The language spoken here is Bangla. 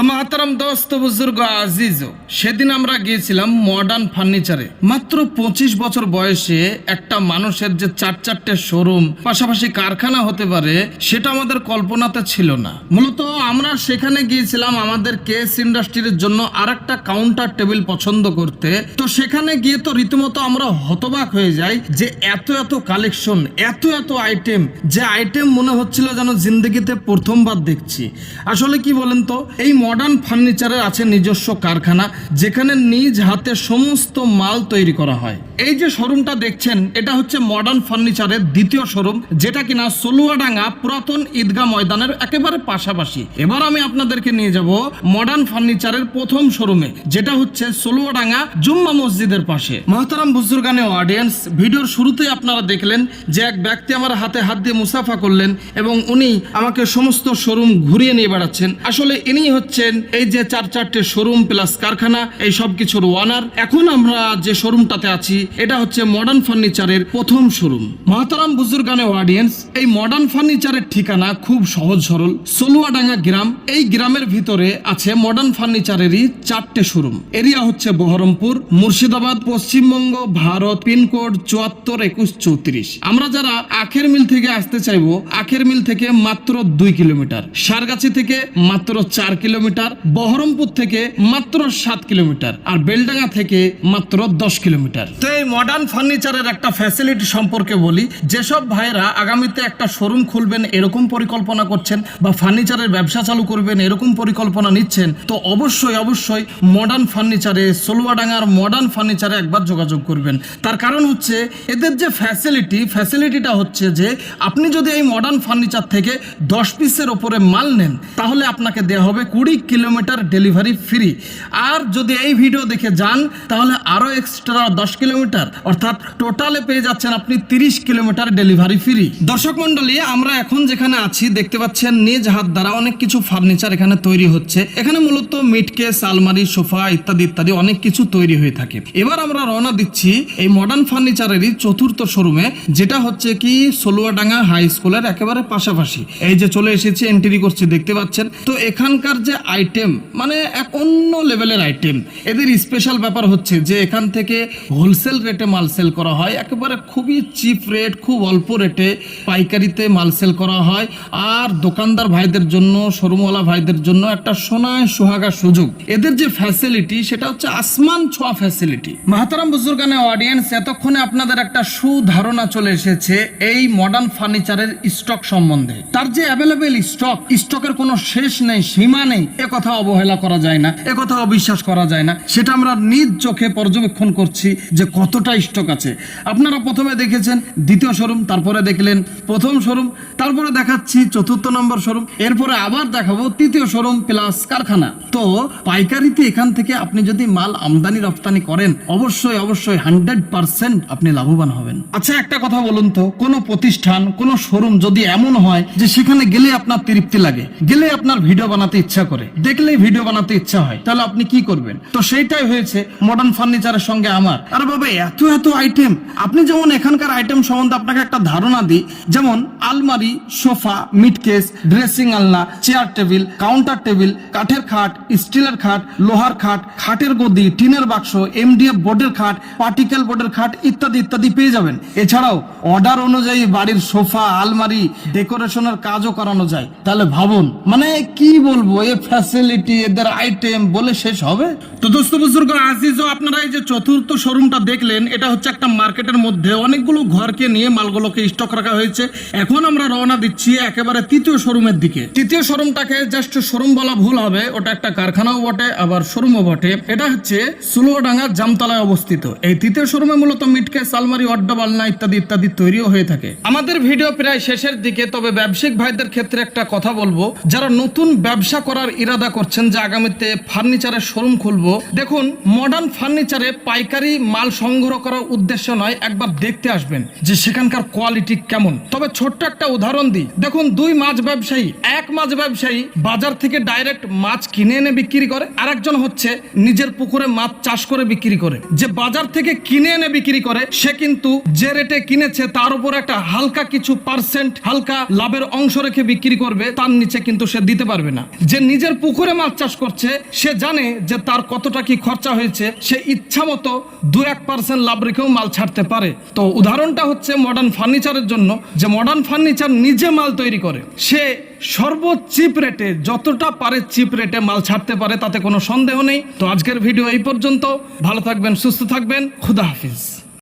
তো মাতারাম দোস্ত বুজুর্গ আজিজ, সেদিন আমরা গিয়েছিলাম মডার্ন ফার্নিচারে মাত্র পঁচিশ বছর বয়সে একটা মানুষের যে চার চারটে শোরুম পাশাপাশি কারখানা হতে পারে, সেটা আমাদের কল্পনাতে ছিল না। মূলত আমরা সেখানে গিয়েছিলাম আমাদের কেস ইন্ডাস্ট্রির জন্য আরেকটা কাউন্টার টেবিল পছন্দ করতে। তো সেখানে গিয়ে তো রীতিমতো আমরা হতবাক হয়ে যাই যে এত এত কালেকশন এত এত আইটেম যে আইটেম মনে হচ্ছিল যেন জিন্দগিতে প্রথমবার দেখছি। আসলে কি বলেন তো, এই মডার্ন ফার্নিচারের আছে নিজস্ব কারখানা, যেখানে নিজ হাতে সমস্ত মাল তৈরি করা হয়। এই যে শোরুমটা দেখছেন, এটা হচ্ছে মডার্ন ফার্নিচারের দ্বিতীয় শোরুম যেটা কিনা সলুয়াডাঙ্গা পুরাতন ঈদগাহ ময়দানের একেবারে পাশাপাশি। এবার আমি আপনাদেরকে নিয়ে যাব মডার্ন ফার্নিচারের প্রথম শোরুমে যেটা হচ্ছে সলুয়াডাঙ্গা জুম্মা মসজিদের পাশে। মহতারাম বুজুর্গানে অডিয়েন্স ভিডিওর শুরুতেই আপনারা দেখলেন যে এক ব্যক্তি আমার হাতে হাত দিয়ে মুসাফা করলেন এবং উনি আমাকে সমস্ত শোরুম ঘুরিয়ে নিয়ে বেড়াচ্ছেন। আসলে ইনি হচ্ছেন এই যে চার চারটে শোরুম প্লাস কারখানা, এই সব কিছুর ওয়ানার এখন আমরা যে শোরুমটাতে আছি, এটা হচ্ছে মডার্ন ফার্নিচারের প্রথম শোরুম মহতারাম বুজুর্গানে অডিয়েন্স এই মডার্ন ফার্নিচারের ঠিকানা খুব সহজ সরল। সলুয়াডাঙ্গা গ্রাম, এই গ্রামের ভিতরে আছে মডার্ন ফার্নিচারেরই চারটে শোরুম এরিয়া হচ্ছে বহরমপুর, মুর্শিদাবাদ, পশ্চিমবঙ্গ, ভারত, পিনকোড চুয়াত্তর একুশ চৌত্রিশ। আমরা যারা আখের মিল থেকে আসতে চাইব, আখের মিল থেকে মাত্র দুই কিলোমিটার। সারগাছি থেকে মাত্র চার কিলোমিটার। বহরমপুর থেকে মাত্র সাত কিলোমিটার আর বেলডাঙ্গা থেকে মাত্র দশ কিলোমিটার। তো এই মডার্ন ফার্নিচারের একটা ফ্যাসিলিটি সম্পর্কে বলি, যেসব ভাইরা আগামীতে একটা শোরুম খুলবেন এরকম পরিকল্পনা করছেন বা ফার্নিচারের ব্যবসা চালু করবেন এরকম পরিকল্পনা নিচ্ছেন, তো অবশ্যই অবশ্যই মডার্ন ফার্নিচারে সলুয়াডাঙ্গার মডার্ন ফার্নিচারে একবার যোগাযোগ করবেন। তার কারণ হচ্ছে, এদের যে ফ্যাসিলিটি ফ্যাসিলিটিটা হচ্ছে যে, আপনি যদি এই মডার্ন ফার্নিচার থেকে দশ পিসের ওপরে মাল নেন, তাহলে আপনাকে দেওয়া হবে কুড়ি কিলোমিটার ডেলিভারি ফ্রি। আর যদি এই ভিডিও দেখে যান, তাহলে আরও এক্সট্রা দশ কিলোমিটার, অর্থাৎ টোটালে পেয়ে যাচ্ছেন আপনি তিরিশ কিলোমিটার ডেলিভারি ফ্রি। দর্শক মন্ডলী আমরা এখন যেখানে আছি, দেখতে পাচ্ছেন নিজ হাত দ্বারা অনেক কিছু ফার্নিচার এখানে তৈরি হচ্ছে। এখানে মূলত মিটকেস আলমারি, সোফা ইত্যাদি ইত্যাদি অনেক কিছু তৈরি হয়ে থাকে। এবার আমরা রওনা দিচ্ছি এই মডার্ন ফার্নিচারেরই চতুর্থ শোরুমে যেটা হচ্ছে কি সলুয়াডাঙ্গা হাই স্কুলের একেবারে পাশাপাশি। এই যে চলে এসেছি এন্ট্রি করছি, দেখতে পাচ্ছেন। তো এখানকার যে আইটেম মানে এক অন্য লেভেলের আইটেম এদের স্পেশাল ব্যাপার হচ্ছে যে এখান থেকে হোলসেল রেটে মাল সেল করা হয়, একেবারে খুবই চিপ রেট খুব অল্প রেটে পাইকারিতে মাল সেল করা হয়। আর দোকানদার ভাইদের জন্য, শোরুমওয়ালা ভাইদের জন্য একটা সোনায় সোহাগা সুযোগ। এদের যে ফ্যাসিলিটি সেটা হচ্ছে আসমান ছোঁয়া ফ্যাসিলিটি মাহাতারাম বুজুর্গানে অডিয়েন্স এতক্ষণে আপনাদের একটা সুধারণা চলে এসেছে এই মডার্ন ফার্নিচারের স্টক সম্বন্ধে। তার যে অ্যাভেলেবেল স্টক স্টকের কোনো শেষ নেই, সীমা নেই। এ কথা অবহেলা করা যায় না, এ কথা অবিশ্বাস করা যায় না। সেটা আমরা নিজ চোখে পর্যবেক্ষণ করছি যে কতটা স্টক আছে। আপনারা প্রথমে দেখেছেন, দ্বিতীয় শোরুম, তারপরে দেখলেন প্রথম শোরুম, তারপরে দেখাচ্ছি চতুর্থ নম্বর শোরুম, এরপরে আবার দেখাবো তৃতীয় শোরুম প্লাস কারখানা। তো পাইকারিতে এখান থেকে আপনি যদি মাল আমদানি, রপ্তানি করেন, অবশ্যই অবশ্যই হান্ড্রেড পার্সেন্ট আপনি লাভবান হবেন। আচ্ছা একটা কথা বলুন তো, কোনো প্রতিষ্ঠান, কোনো শোরুম যদি এমন হয় যে সেখানে গেলে আপনার তৃপ্তি লাগে, গেলে আপনার ভিডিও বানাতে ইচ্ছা করে দেখলেই ভিডিও বানাতে ইচ্ছা হয়। তাহলে আপনি কি করবেন? তো সেইটাই হয়েছে মডার্ন ফার্নিচারের সঙ্গে আমার। আরে বাবা, এত এত আইটেম আপনি যেমন এখানকার আইটেম সম্বন্ধে আপনাকে একটা ধারণা দিই, যেমন আলমারি, সোফা মিটকেস ড্রেসিং আলনা চেয়ার টেবিল কাউন্টার টেবিল কাঠের খাট, স্টিলের খাট, লোহার খাট, খাটের গদি, টিনের বাক্স এমডিএফ বোর্ডের খাট পার্টিকেল বোর্ডের খাট ইত্যাদি ইত্যাদি পেয়ে যাবেন। এছাড়াও অর্ডার অনুযায়ী বাড়ির সোফা, আলমারি ডেকোরেশনের কাজও করানো যায়। তাহলে ভাবুন মানে কি বলব, এ ফ্যাসিলিটি এদের আইটেম বলে শেষ হবে। তো দোস্ত বুজুর্গ আজিজও আপনারা এই যে চতুর্থ শোরুমটা দেখলেন, এটা হচ্ছে একটা মার্কেটের মধ্যে অনেকগুলো ঘরকে নিয়ে মালগুলোকে স্টক রাখা হয়েছে। এখন আমরা রওনা দিচ্ছি একেবারে তৃতীয় শোরুমের দিকে। তৃতীয় শোরুমটাকে জাস্ট শোরুম বলা ভুল হবে, ওটা একটা কারখানাও বটে, আবার শোরুমও বটে। এটা হচ্ছে সুলোডাঙ্গা জামতলায় অবস্থিত। এই তৃতীয় শোরুমে মূলত মিটকে সালমারি অড্ডা বালনা ইত্যাদি ইত্যাদি তৈরিও হয়ে থাকে। আমাদের ভিডিও প্রায় শেষের দিকে, তবে ব্যবসায়িক ভাইদের ক্ষেত্রে একটা কথা বলব, যারা নতুন ব্যবসা করার ইরাদা করছেন যে আগামীতে ফার্নিচারের শোরুম খুলবো। দেখুন মডার্ন ফার্নিচারে পাইকারি মাল সংগ্রহ করার উদ্দেশ্য নয়, একবার দেখতে আসবেন যে সেখানকার কোয়ালিটি কেমন। তবে ছোট্ট একটা উদাহরণ দিই। দেখুন, দুই মাছ ব্যবসায়ী, এক মাছ ব্যবসায়ী বাজার থেকে ডাইরেক্ট মাছ কিনে এনে বিক্রি করে, আরেকজন হচ্ছে নিজের পুকুরে মাছ চাষ করে বিক্রি করে। যে বাজার থেকে কিনে এনে বিক্রি করে, সে কিন্তু যে রেটে কিনেছে, তার উপর একটা হালকা কিছু পার্সেন্ট হালকা লাভের অংশ রেখে বিক্রি করবে, তার নিচে কিন্তু সে দিতে পারবে না। যে নিজের পুকুরে মাছ চাষ করছে, সে জানে যে তার কতটা কি খরচা হয়েছে, সে ইচ্ছা মতো দু এক পার্সেন্ট লাভ রেখেও মাল ছাড়তে পারে। তো উদাহরণটা হচ্ছে মডার্ন ফার্নিচারের জন্য, যে মডার্ন ফার্নিচার নিজে মাল তৈরি করে। সে সর্বোচ্চ চিপ রেটে যতটা পারে চিপ রেটে মাল ছাড়তে পারে, তাতে কোনো সন্দেহ নেই। তো আজকের ভিডিও এই পর্যন্ত। ভালো থাকবেন, সুস্থ থাকবেন। খুদা হাফিজ।